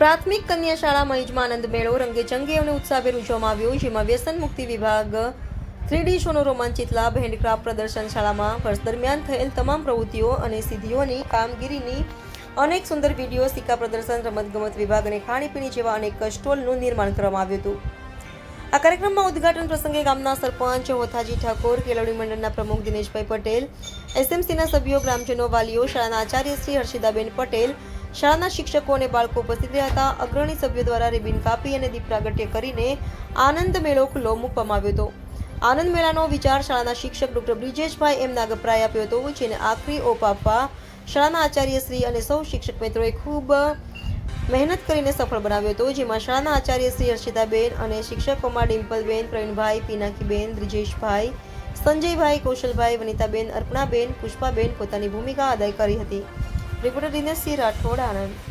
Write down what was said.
પ્રાથમિક કન્યા શાળામાં યજમાનંદ મેળો રંગે ચંગે અને ઉત્સાહભેર ઉજવવામાં આવ્યો જેમાં વ્યસન મુક્તિ વિભાગ, થ્રીડી શોનો રોમાંચિત લાભ, હેન્ડક્રાફ્ટ પ્રદર્શન શાળામાં વર્ષ દરમિયાન થયેલ તમામ પ્રવૃત્તિઓ અને સિદ્ધિઓની કામગીરીની અનેક સુંદર વીડિયો, સિક્કા પ્રદર્શન, રમતગમત વિભાગ અને ખાણીપીણી જેવા અનેક સ્ટોલનું નિર્માણ કરવામાં આવ્યું હતું. આ કાર્યક્રમમાં ઉદ્ઘાટન પ્રસંગે ગામના સરપંચ હોથાજી ઠાકોર, કેળવણી મંડળના પ્રમુખ દિનેશભાઈ પટેલ, એસએમસીના સભ્યો, ગ્રામજનો, વાલીઓ, શાળાના આચાર્ય શ્રી હર્ષિદાબેન પટેલ શાળાના શિક્ષકો અને બાળકો ઉપસ્થિત રહ્યા હતા. અગ્રણી સભ્યો દ્વારા રિબિન કાપી અને દીપ પ્રાગટ્ય કરીને આનંદ મેળો ખુલ્લો મૂકવામાં આવ્યો હતો. આનંદ મેળાનો વિચાર શાળાના શિક્ષક ડોક્ટર બ્રિજેશભાઈ એમ નાગપ્રાએ આપ્યો હતો જેને આખરી ઓપ આપવા શાળાના આચાર્ય શ્રી અને સૌ શિક્ષક મિત્રોએ ખૂબ મહેનત કરીને સફળ બનાવ્યો હતો. જેમાં શાળાના આચાર્ય શ્રી હર્ષિતાબેન અને શિક્ષકોમાં ડિમ્પલબેન, પ્રવીણભાઈ, પિનાકીબેન, બ્રિજેશભાઈ, સંજયભાઈ, કૌશલભાઈ, વનિતાબેન, અર્પણાબેન, પુષ્પાબેન પોતાની ભૂમિકા અદાય કરી હતી. રિપોર્ટર દિનેશસિંહ રાઠોડ આણંદ